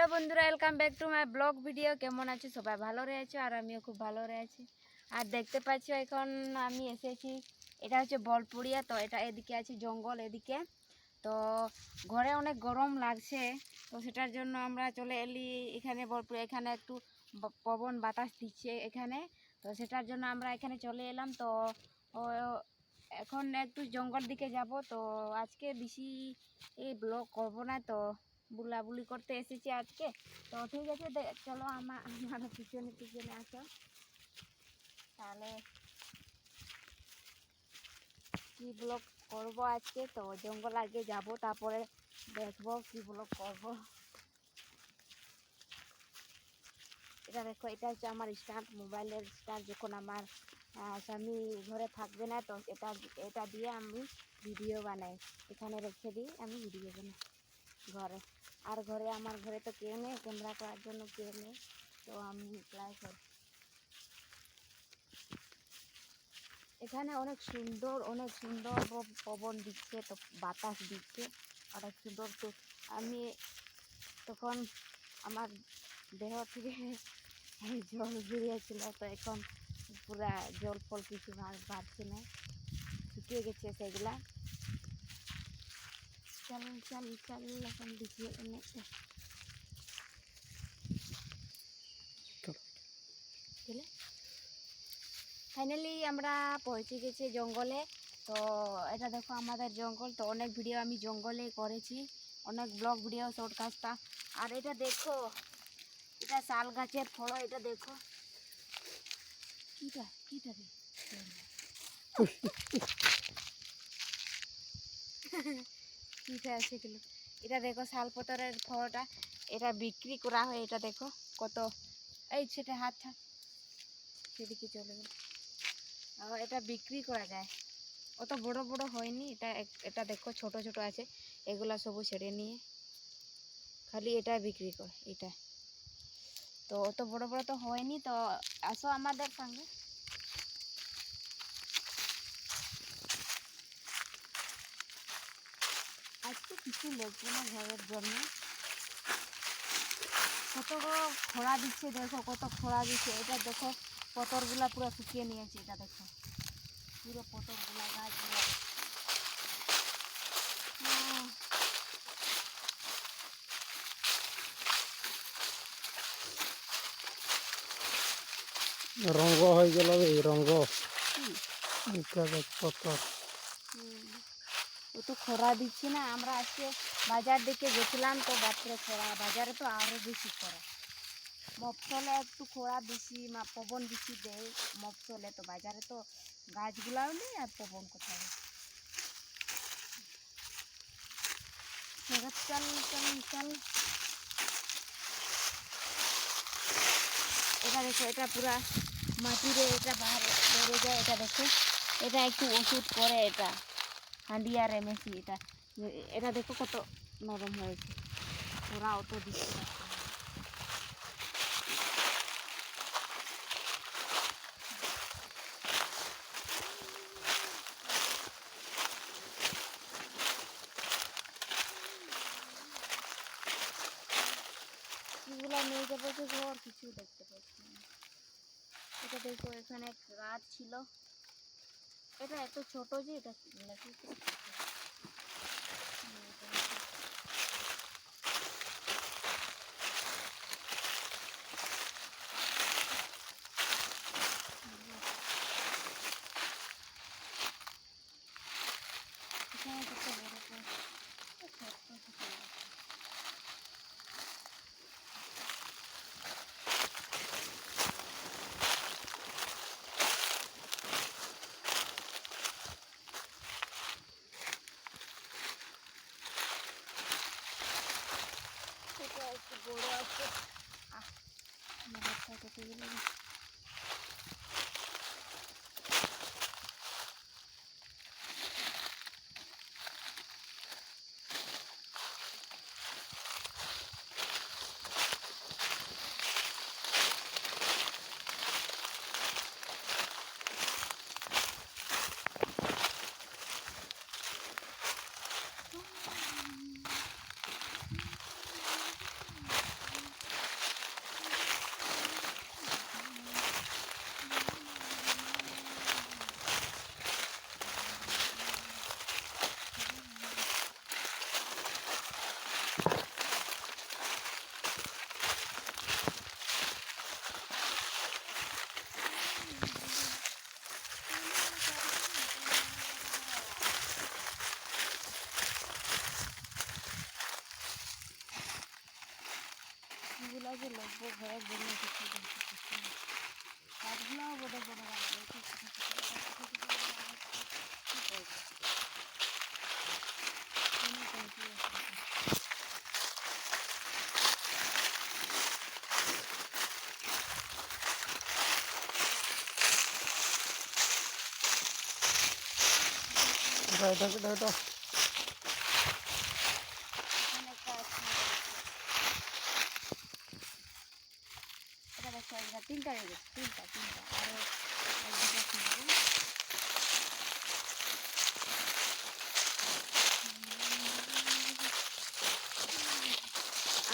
Hello বন্ধুরা welcome back to my blog video কেমন আছো? সবাই ভালো রয়েছে আর আমিও খুব ভালো রয়েছি। আর দেখতে পাচ্ছ এখন আমি এসেছি, এটা হচ্ছে বলপুরিয়া, তো এটা এদিকে আছে জঙ্গল এদিকে। তো ঘরে অনেক গরম লাগছে, তো সেটার জন্য আমরা চলে এলি এখানে বলপুরিয়া এখানে একটু পবন বাতাস দিচ্ছে এখানে। তো সেটার জন্য আমরা এখানে চলে এলাম, তো এখন একটু জঙ্গল দিকে যাব। তো আজকে বেশি এই ব্লগ করব না, তো বুলাবুলি করতে এসেছি আজকে। তো ঠিক আছে চলো আমার আমার পিছনে পিছনে আসো। তাহলে কি ব্লগ করব আজকে? তো জঙ্গল আগে যাব, তারপরে দেখব কি ব্লগ করব। এটা দেখো, এটা হচ্ছে আমার স্টার্ট, মোবাইলের স্টার্ট, যখন আমার স্বামী ঘরে থাকবে না, তো এটা এটা দিয়ে আমি ভিডিও বানাই। এখানে রেখে দিই, আমি ভিডিও বানাই। ঘরে। আর ঘরে, আমার ঘরে তো কেউ নেই ক্যামেরা করার জন্য কেউ নেই, তো আমি ট্রাই করি এখানে অনেক সুন্দর অনেক সুন্দর পবন দিচ্ছে, তো বাতাস দিচ্ছে, অনেক সুন্দর তো। আমি তখন আমার দেহ থেকে জল বেরিয়েছিল, তো এখন পুরা জল ফল কিছু বাড়ছে না, শুকিয়ে গেছে সেগুলা। চল চল চল এখন দেখি অনেক ফাইনালি আমরা পৌঁছে গেছি জঙ্গলে। তো এটা দেখো আমাদের জঙ্গল। তো অনেক ভিডিও আমি জঙ্গলে করেছি। অনেক ব্লগ ভিডিও শর্টকাস্টটা আর এটা দেখো এটা শাল গাছের ফল এটা দেখো। কিটা কিটা রে? আছে এগুলো? এটা দেখো শালপতরের ফলটা এটা বিক্রি করা হয়, এটা দেখো কত। এই সেটা হাত ছাড়। সেদিকে চলে গেল। আবার এটা বিক্রি করা যায়। অত বড় বড় হয়নি, এটা এটা দেখো ছোট ছোট আছে। এগুলা সবু ছেড়ে নিয়ে খালি এটা বিক্রি করে, এটা। তো অত বড় বড় তো হয়নি, তো আসো আমাদের সঙ্গে আজকে কিছু লাগবে না ঘরের জন্য। কত খরা দিচ্ছে দেখো কত খরা দিচ্ছে। এটা দেখো পতরগুলা পুরো শুকিয়ে নিয়েছে এটা দেখো। পুরো পতরগুলা গাছগুলা। রঙ্গ হয়ে গেল এই দেখ কত হুম। ও তো খরা দিচ্ছে না, আমরা আজকে বাজার দিকে গেছিলাম তো বাপরে খরা, বাজারে তো আরও বেশি খরা। মফসলে একটু খরা বেশি, মা পবন বেশি দেয় মফসলে তো বাজারে তো গাছগুলাও নেই আর পবন কোথায়? চল চল চল। এটা দেখো, এটা পুরা মাটিরে, এটা বাইরে বেড়ে যায়, এটা দেখো। এটা একটু ওষুধ করে এটা। হান্ডিয়া রেমেসি এটা এ- এটা দেখো কত নরম হয়েছে ওরা অত দিচ্ছে না। এগুলো নিয়ে যাব তো ঘর কিছু দেখতে পাচ্ছি না এটা দেখো এখানে এক গাছ ছিল এটা এত ছোট যে এটা নাকি খুব ছোট। হুম, এটা হচ্ছে- এখানে কত বড় বড় ছোট্ট ছোট গাছ। এটা একটু বড় আছে আহ আমার হাতটা কেটে গেল। রে। যে লগভগ হয়ে গেল কিছু কাঠগুলো লাগবে কি করব কোনো confuse নেই। এটা এটা এটা এটা এখানে একটা আছে এটা দেখো এটা তিনটা হয়ে গেছে তিনটা তিনটা আরও এক দুটো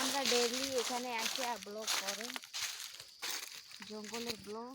আমরা ডেইলি এখানে আসি ব্লগ করে জঙ্গলের ব্লগ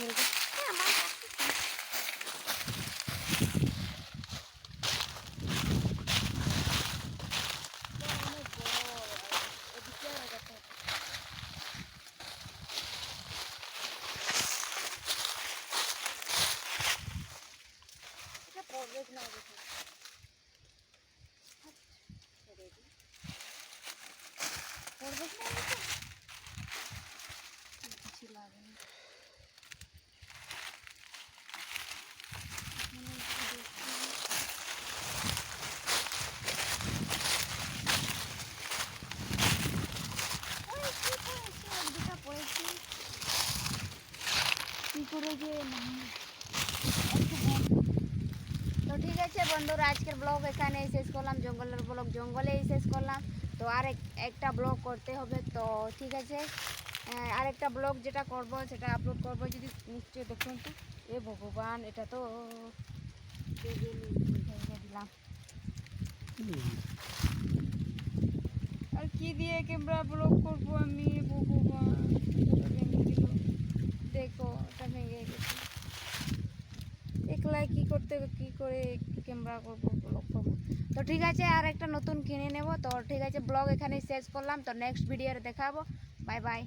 এদিকে একটু ঘুরবো হ্যাঁ, আমার এটা অনেক বড়, এদিকেও লাগাতে হবে। এটা পড়বে না দেখো ছেড়ে দিই পড়বে না দেখো কিছু লাগে না এখানে একটু দেখি। ওই কি পড়েছে? এক দুটা পড়েছে। মানে একটু। তো ঠিক আছে বন্ধুরা আজকের ব্লগ এখানেই শেষ করলাম। জঙ্গলের ব্লগ জঙ্গলেই শেষ করলাম। তো আর এক- একটা ব্লগ করতে হবে। তো ঠিক আছে আহ, আরেকটা ব্লগ যেটা করব সেটা আপলোড করব। যদি নিশ্চয়ই দেখুন তো। এ ভগবান এটা তো দিলাম। আর কি দিয়ে ক্যামেরা ব্লগ করব আমি ভগবান এটা ভেঙে দিল দেখো এটা ভেঙে গেছে একলাই কি করতে, কি করে ক্যামেরা করব ব্লগ করব। তো ঠিক আছে, আর একটা নতুন কিনে নেব। তো ঠিক আছে ব্লগ এখানেই শেষ করলাম। তো নেক্সট ভিডিওর দেখাবো। Bye bye